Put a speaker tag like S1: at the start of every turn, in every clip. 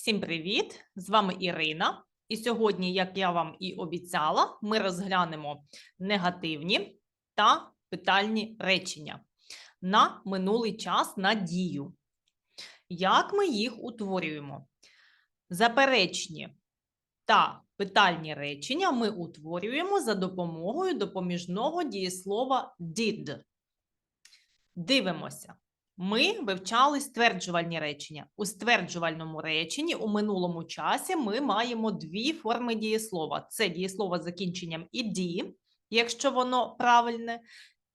S1: Всім привіт! З вами Ірина. І сьогодні, як я вам і обіцяла, ми розглянемо негативні та питальні речення на минулий час на дію. Як ми їх утворюємо? Заперечні та питальні речення ми утворюємо за допомогою допоміжного дієслова did. Дивимося. Ми вивчали стверджувальні речення. У стверджувальному реченні у минулому часі ми маємо дві форми дієслова: це дієслово з закінченням «іді», якщо воно правильне,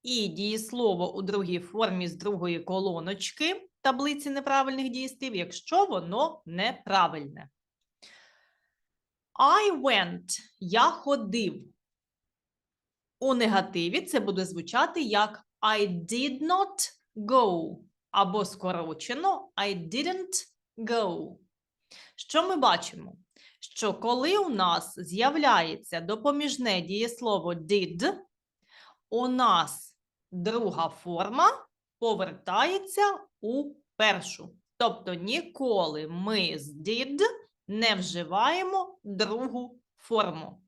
S1: і дієслово у другій формі з другої колоночки таблиці неправильних дієслів, якщо воно неправильне. I went. Я ходив. У негативі це буде звучати як I did not go або скорочено I didn't go. Що ми бачимо? Що коли у нас з'являється допоміжне дієслово did, у нас друга форма повертається у першу. Тобто ніколи ми з did не вживаємо другу форму.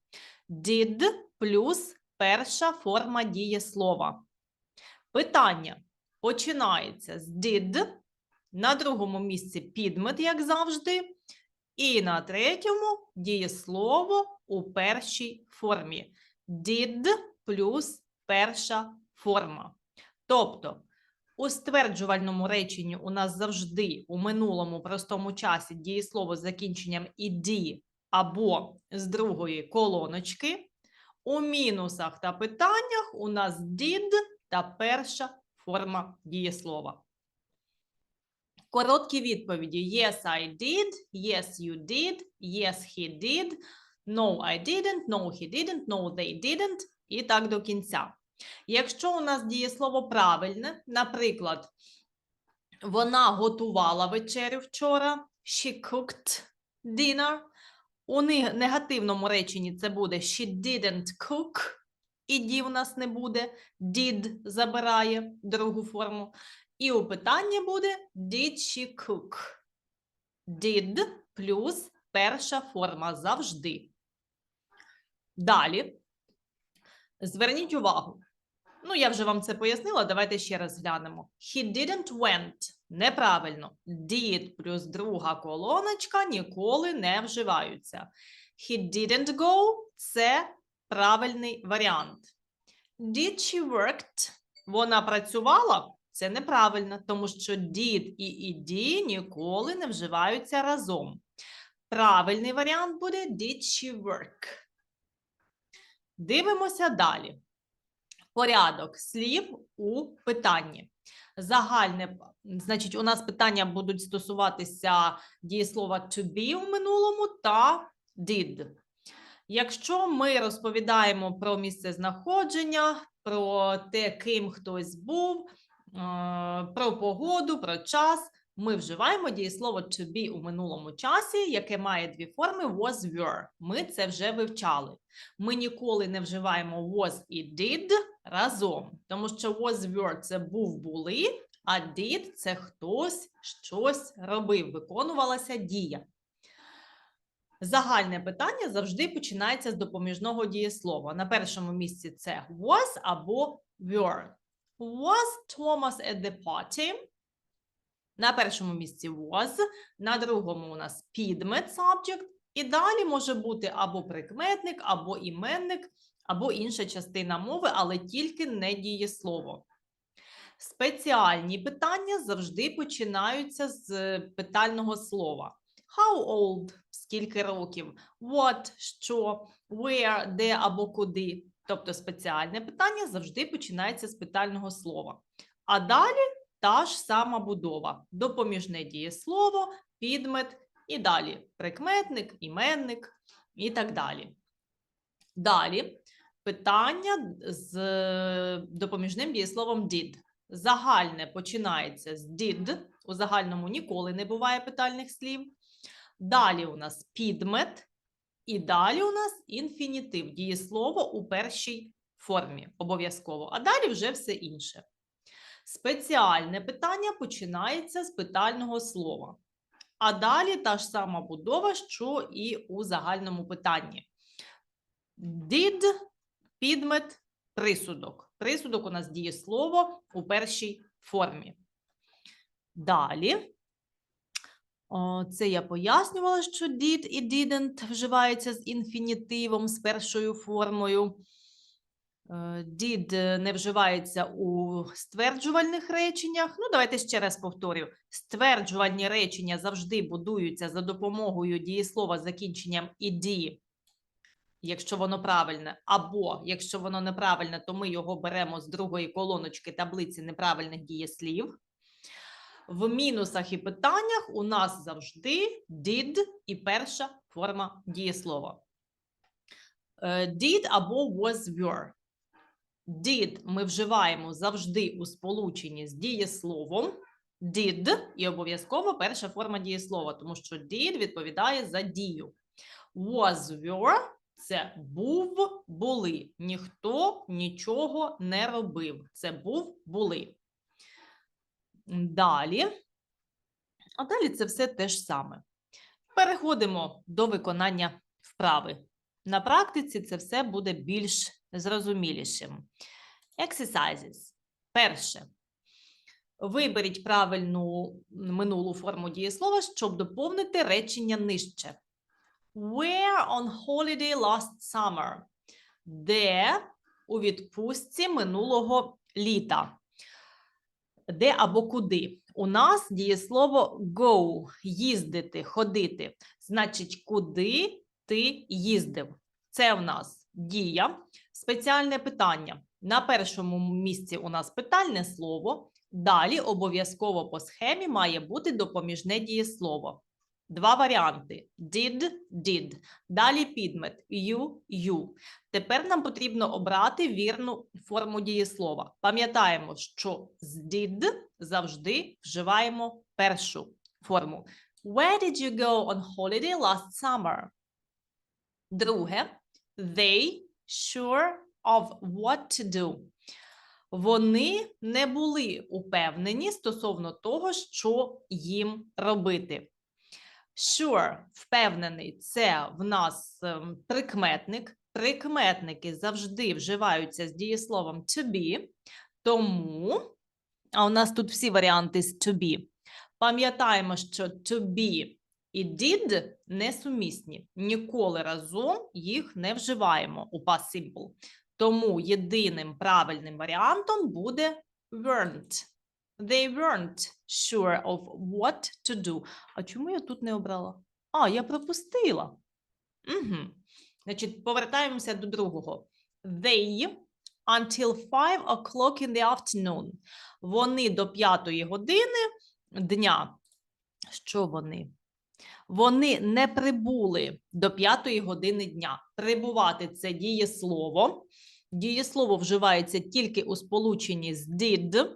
S1: Did плюс перша форма дієслова. Питання починається з did, на другому місці підмет, як завжди, і на третьому дієслово у першій формі. Did плюс перша форма. Тобто, у стверджувальному реченні у нас завжди у минулому простому часі дієслово з закінченням «ed» або з другої колоночки. У мінусах та питаннях у нас did та перша форма дієслова. Короткі відповіді: Yes, I did, Yes, you did, Yes, he did, No, I didn't, No, he didn't, No, they didn't і так до кінця. Якщо у нас дієслово правильне, наприклад, вона готувала вечерю вчора, she cooked dinner. У негативному реченні це буде she didn't cook. І ді у нас не буде, did забирає другу форму. І у питанні буде did she cook? Did плюс перша форма завжди. Далі. Зверніть увагу. Ну, я вже вам це пояснила, давайте ще раз глянемо. He didn't went. Неправильно. Did плюс друга колоночка ніколи не вживаються. He didn't go це правильний варіант. Did she worked? Вона працювала? Це неправильно, тому що did і ed ніколи не вживаються разом. Правильний варіант буде did she work. Дивимося далі. Порядок слів у питанні. Загальне, значить, у нас питання будуть стосуватися дієслова to be у минулому та did. Якщо ми розповідаємо про місце знаходження, про те, ким хтось був, е, про погоду, про час, ми вживаємо дієслово to be у минулому часі, яке має дві форми was were. Ми це вже вивчали. Ми ніколи не вживаємо was і did разом, тому що was were – це був були, а did це хтось щось робив, виконувалася дія. Загальне питання завжди починається з допоміжного дієслова. На першому місці це was або were. Was Thomas at the party? На першому місці was, на другому у нас підмет subject, і далі може бути або прикметник, або іменник, або інша частина мови, але тільки не дієслово. Спеціальні питання завжди починаються з питального слова. How old – скільки років, what – що, where – де або куди. Тобто спеціальне питання завжди починається з питального слова. А далі та ж сама будова: допоміжне дієслово, підмет і далі прикметник, іменник і так далі. Далі питання з допоміжним дієсловом did. Загальне починається з did. У загальному ніколи не буває питальних слів. Далі у нас підмет, і далі у нас інфінітив, дієслово у першій формі обов'язково, а далі вже все інше. Спеціальне питання починається з питального слова. А далі та ж сама будова, що і у загальному питанні. Did підмет присудок. Присудок у нас дієслово у першій формі. Далі. Це я пояснювала, що did і didn't вживаються з інфінітивом, з першою формою. Е, Did е, не вживається у стверджувальних реченнях. Ну, давайте ще раз повторю. Стверджувальні речення завжди будуються за допомогою дієслова з закінченням «ed», якщо воно правильне, або якщо воно неправильне, то ми його беремо з другої колоночки таблиці неправильних дієслів. В мінусах і питаннях у нас завжди did і перша форма дієслова. Е, Did або was were. Did ми вживаємо завжди у сполученні з дієсловом. Did і обов'язково перша форма дієслова, тому що did відповідає за дію. Was were це був, були. Ніхто нічого не робив. Це був, були. Далі. А далі це все те ж саме. Переходимо до виконання вправи. На практиці це все буде більш зрозумілішим. Exercises. Перше. Виберіть правильну минулу форму дієслова, щоб доповнити речення нижче. Where on holiday last summer? Де у відпустці минулого літа? Де або куди? У нас дієслово go – їздити, ходити. Значить, куди ти їздив? Це в нас дія, спеціальне питання. На першому місці у нас питальне слово. Далі обов'язково по схемі має бути допоміжне дієслово. Два варіанти: did, did. Далі підмет you, you. Тепер нам потрібно обрати вірну форму дієслова. Пам'ятаємо, що з did завжди вживаємо першу форму. Where did you go on holiday last summer? Друге, they sure of what to do. Вони не були упевнені стосовно того, що їм робити. Sure, впевнений, це в нас ем, прикметник. Прикметники завжди вживаються з дієсловом to be, тому, а у нас тут всі варіанти з to be. Пам'ятаємо, що to be і did несумісні. Ніколи разом їх не вживаємо у past simple. Тому єдиним правильним варіантом буде weren't. They weren't sure of what to do. А чому я тут не обрала? А, я пропустила. Угу. Значить, повертаємося до другого. They until 5 o'clock in the afternoon. Вони до п'ятої години дня. Що вони? Вони не прибули до п'ятої години дня. Прибувати це дієслово. Дієслово вживається тільки у сполученні з did,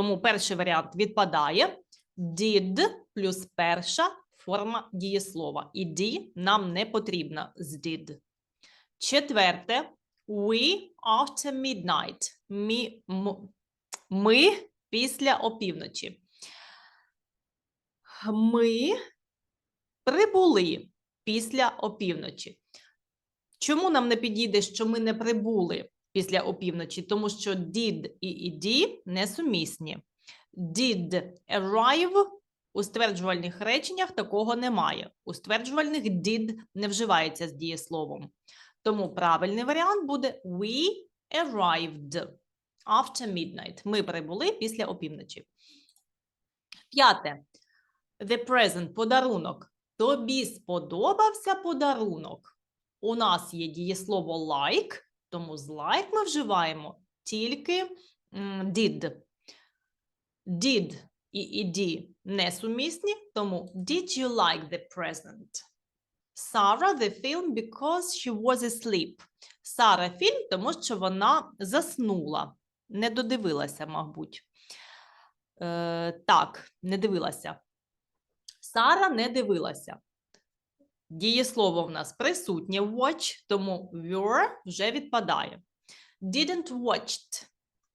S1: тому перший варіант відпадає. Did плюс перша форма дієслова. І D нам не потрібна з did. Четверте. We after midnight. Ми, ми після опівночі. Ми прибули після опівночі. Чому нам не підійде, що ми не прибули після опівночі? Тому що did і ed несумісні. Did arrive у стверджувальних реченнях такого немає. У стверджувальних did не вживається з дієсловом. Тому правильний варіант буде we arrived after midnight. Ми прибули після опівночі. П'яте. The present – подарунок. Тобі сподобався подарунок. У нас є дієслово like, тому з like ми вживаємо тільки did. Did і ed несумісні, тому did you like the present? Sarah the film because she was asleep. Сара фільм, тому що вона заснула. Не додивилася, мабуть. Е, так, не дивилася. Сара не дивилася. Дієслово в нас присутнє watch, тому were вже відпадає. Didn't watched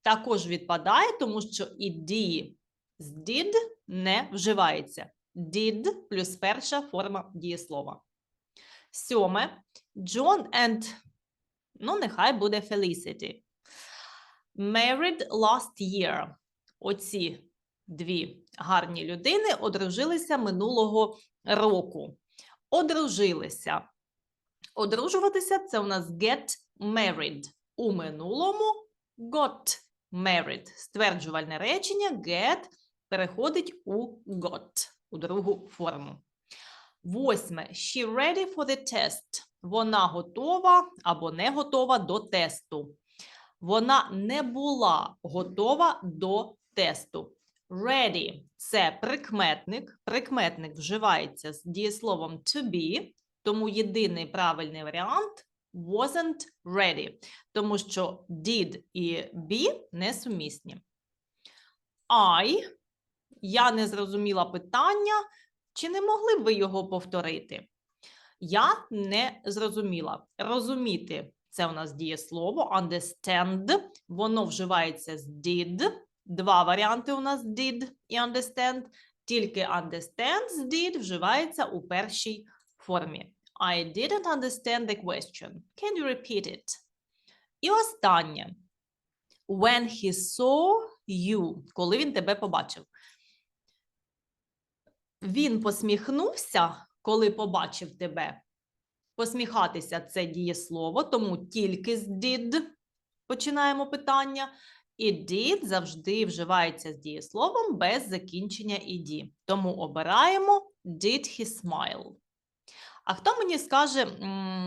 S1: також відпадає, тому що ed з did не вживається. did плюс перша форма дієслова. Сьоме. John and, ну, нехай буде Felicity. Married last year. Оці дві гарні людини одружилися минулого року. Одружилися. Одружуватися це у нас get married. У минулому got married. Стверджувальне речення get переходить у got, у другу форму. Восьме. She ready for the test. Вона готова або не готова до тесту. Вона не була готова до тесту. Ready – це прикметник. Прикметник вживається з дієсловом to be, тому єдиний правильний варіант wasn't ready, тому що did і be несумісні. I – я не зрозуміла питання, чи не могли б ви його повторити? Я не зрозуміла. Розуміти – це у нас дієслово, understand, воно вживається з did. Два варіанти у нас did і understand. Тільки understand з did вживається у першій формі. I didn't understand the question. Can you repeat it? І останнє. When he saw you, коли він тебе побачив. Він посміхнувся, коли побачив тебе. Посміхатися це дієслово, тому тільки з did починаємо питання. І did завжди вживається з дієсловом без закінчення ed. Тому обираємо did he smile. А хто мені скаже,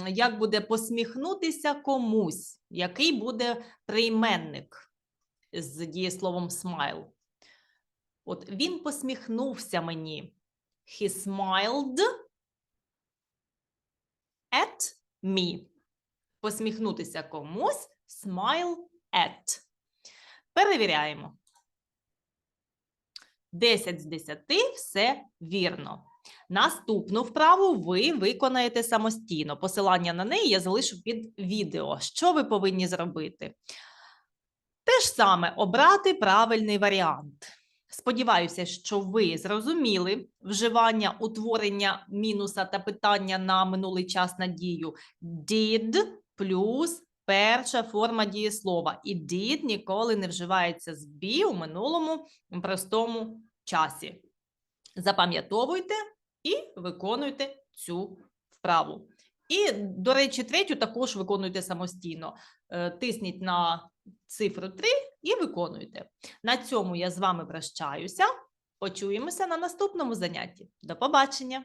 S1: як буде посміхнутися комусь? Який буде прийменник з дієсловом smile? От він посміхнувся мені. He smiled at me. Посміхнутися комусь smile at. Перевіряємо. 10 з 10 все вірно. Наступну вправу ви виконаєте самостійно. Посилання на неї я залишу під відео. Що ви повинні зробити? Те ж саме обрати правильний варіант. Сподіваюся, що ви зрозуміли вживання утворення мінуса та питання на минулий час на дію did плюс перша форма дієслова. І did ніколи не вживається з be у минулому простому часі. Запам'ятовуйте і виконуйте цю вправу. І, до речі, третю також виконуйте самостійно. Е, Тисніть на цифру 3 і виконуйте. На цьому я з вами прощаюся. Почуємося на наступному занятті. До побачення!